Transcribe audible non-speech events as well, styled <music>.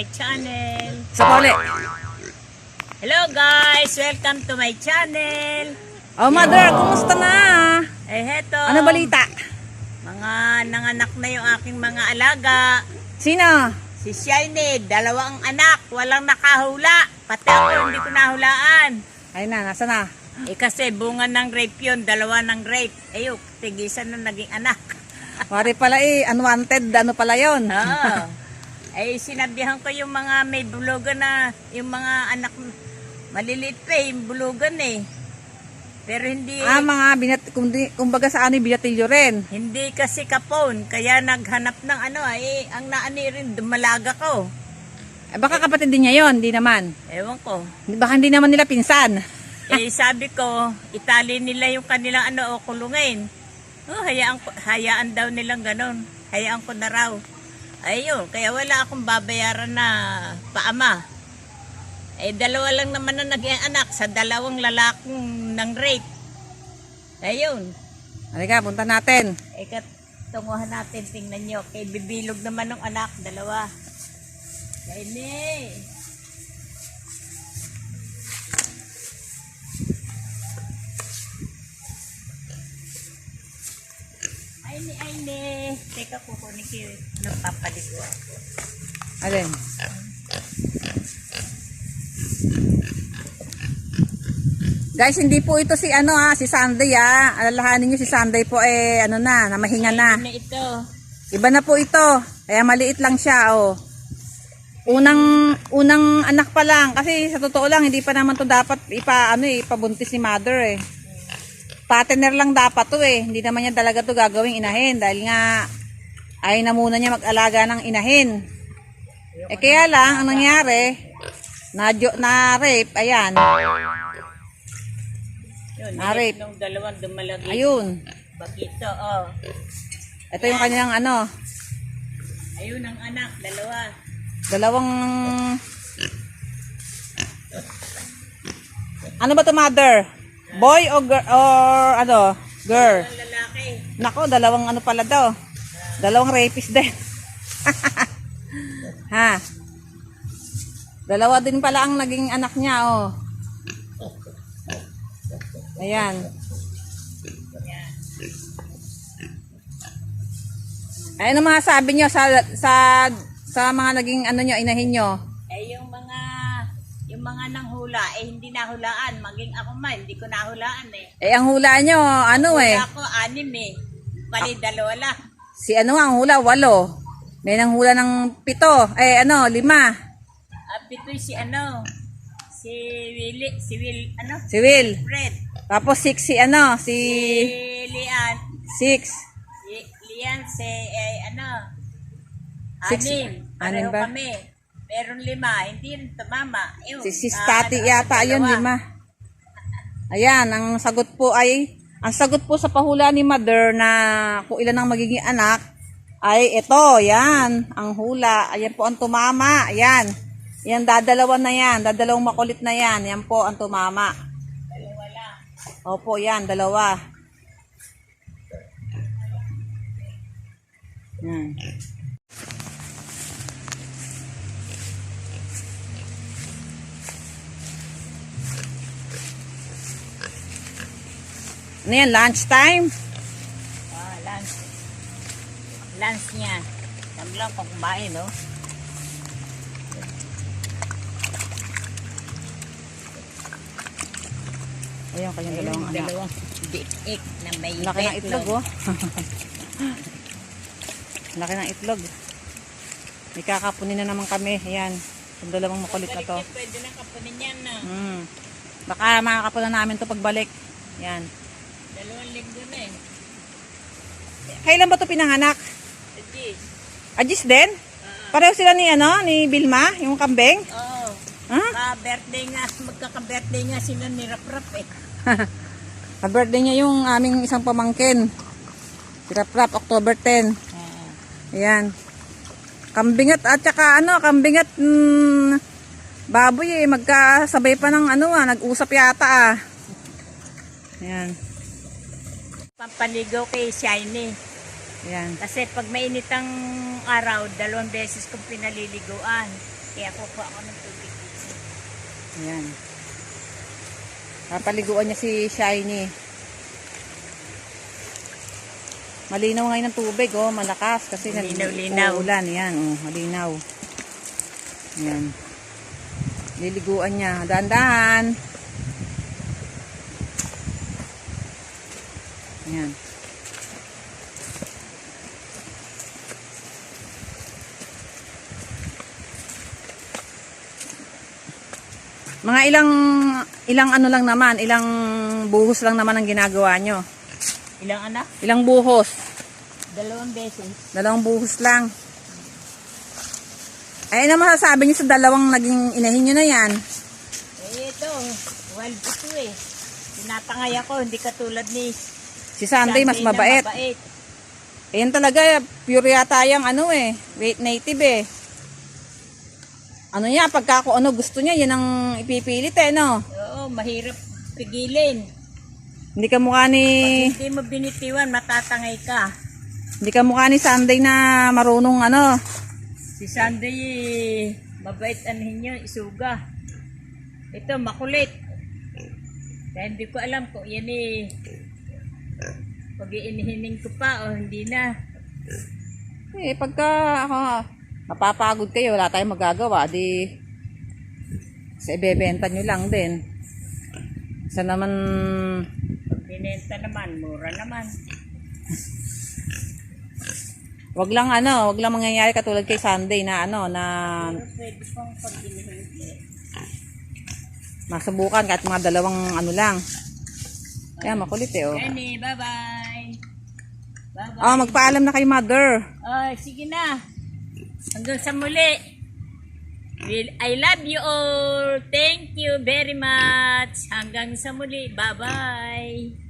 my channel. Sa pole. Hello guys! Welcome to my channel. Oh, mother, kumusta na? Eh heto, Ano balita? mga nanganak na yung aking mga alaga. Sino? Si Shiny, dalawang anak, walang nakahula. Pati ako hindi ko nahulaan. Ayun na, nasa na? Eh kasi bunga ng rape yun, dalawa ng rape. Ayok, tigisan na naging anak. Wari pala eh, unwanted, ano pala yon? Oo. <laughs> Ay sinabihan ko yung mga may bulugan na, yung mga anak, maliliit pa eh, yung bulugan eh. Pero hindi, Ah, mga binat, kundi, kumbaga sa ano, binatilyo rin. hindi kasi kapon. Kaya naghanap ng ano eh, ang naani rin, dumalaga ko. Eh, baka kapatid din niya yon, di naman. Ewan ko. Baka hindi naman nila pinsan. Eh sabi ko, itali nila yung kanilang ano o kulungin. Oh, hayaan, ko- hayaan daw nilang ganon. Hayaan ko na raw. Ayun, kaya wala akong babayaran na paama. Eh, dalawa lang naman na naging anak sa dalawang lalaking ng rape. Ayun. Halika, punta natin. Eh, katunguhan natin, tingnan nyo. Kay bibilog naman ng anak, dalawa. Kaini. Ay ni, ay ni. Teka, kukunin ko yung nagpapaligo ako. Alin? Guys, hindi po ito si ano ah, si Sunday ah. Alalahanin niyo si Sunday po eh ano na, namahinga na. Ano ito? Iba na po ito. Kaya maliit lang siya, oh. Unang unang anak pa lang kasi sa totoo lang hindi pa naman to dapat ipa ano eh, ipabuntis ni mother eh. Partner lang dapat to eh. Hindi naman niya talaga to gagawing inahin dahil nga ay na muna niya mag-alaga ng inahin. Eh kaya lang ang nangyari na na rape, ayan. Yun, Narip. nung dalawang dumalagi. Ayun. Bakito, oh. Ito yung kanyang ano, Ayun ang anak, dalawa. Dalawang... Ano ba to mother? Boy o girl? Or ano? Girl? Lalaki. Nako, dalawang ano pala daw. Dalawang rapist din. <laughs> ha? Dalawa din pala ang naging anak niya, oh. Ayan. Yan. Ay, ano mga sabi niyo sa sa sa mga naging ano niyo, inahin niyo? Eh, yung mga yung mga nanghula, eh hindi nahulaan. Maging ako man, hindi ko nahulaan eh. Eh, ang hula niyo, ano eh? Hula ko, anim eh. Bali, dalawa lang. Si ano ang hula? Walo. May nang hula ng pito. Eh ano, lima. At ito si ano, si Willy, si Will, ano? Si Will. Fred. Tapos six si ano, si Si Lian. six. Si Lian, si, eh, ano? Six. Anim. Anim Pareho ba? kami. Meron lima, hindi rin tumama. Ayun, Si sis ah, Tati ano, yata yun, lima. Ayan, ang sagot po ay, ang sagot po sa pahula ni mother na kung ilan ang magiging anak, ay ito, yan, ang hula. Ayan po ang tumama, ayan. Yan, dadalawa na yan, dadalawang makulit na yan, yan po ang tumama. Dalawa lang. Opo, yan, dalawa. Yan. Ano yan, lunch time? Ah, lunch. Lunch niya. Sabi lang pang kumain, no? Ayan, kanyang Ayun, dalawang anak. dalawang diik na may Laki ng itlog, oh. <laughs> Laki ng itlog. May kakapunin na naman kami. Ayan, yung dalawang makulit na to. Pwede na kapunin yan na. Mm. Baka makakapunan namin to pagbalik. Yan. Dalawang linggo na eh. Kailan ba to pinanganak? Ajis. Ajis din? Pareho sila ni ano, ni Bilma, yung kambing? Oo. Ha? Ka-birthday nga, magkaka-birthday nga sila ni Rap Rap eh. <laughs> Pa-birthday niya yung aming isang pamangkin. Si Rap Rap, October 10. Ayan. Kambingat at saka ano, kambingat mm, baboy eh, magkasabay pa ng ano ah, nag-usap yata ah. Ayan. Pampaligaw kay Shiny. Ayan. Kasi pag mainit ang araw, dalawang beses kong pinaliliguan. Kaya kukuha ako ng tubig. Ayan. Papaliguan niya si Shiny. Malinaw ngayon ng tubig, oh. Malakas kasi Malinaw-linaw. uulan. Yan, oh. Malinaw. Yan. Liliguan niya. Dahan-dahan. Yan. Mga ilang ilang ano lang naman, ilang buhos lang naman ang ginagawa nyo. Ilang anak? Ilang buhos? Dalawang beses. Dalawang buhos lang. Ay, ano masasabi niyo sa dalawang naging inahin nyo na yan? Eh, ito. Wild ito eh. Tinatangay ako, hindi katulad ni Si Sunday mas mabait. mabait. Ayan talaga, pure yata yung ano eh, weight native eh. Ano niya, pagka ako ano gusto niya, yan ang ipipilit eh, no? Oo, mahirap pigilin. Hindi ka mukha ni, Hindi mo binitiwan, matatangay ka. hindi ka mukha ni Sunday na marunong ano. Si Sunday, mabait anhin niyo, isuga. Ito, makulit. Kaya hindi ko alam kung yan eh, pag iinihining ko pa o hindi na. Eh, pagka ako, mapapagod kayo, wala tayong magagawa, di sa ibebenta nyo lang din. Sa naman, binenta naman, mura naman. wag lang ano, wag lang mangyayari katulad kay Sunday na ano, na masubukan kahit mga dalawang ano lang. Kaya makulit eh, oh. Bye-bye. Bye-bye. Oh, magpaalam na kay mother. Ay, sige na. Hanggang sa muli. Will, I love you all. Thank you very much. Hanggang sa muli. Bye-bye.